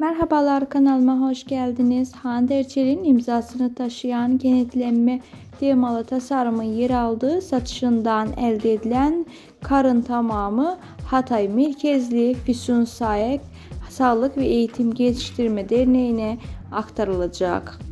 Merhabalar kanalıma hoş geldiniz. Hande Erçel'in imzasını taşıyan kenetlenme temalı tasarımın yer aldığı satışından elde edilen karın tamamı Hatay merkezli Füsun Sayek Sağlık ve Eğitim Geliştirme Derneği'ne aktarılacak.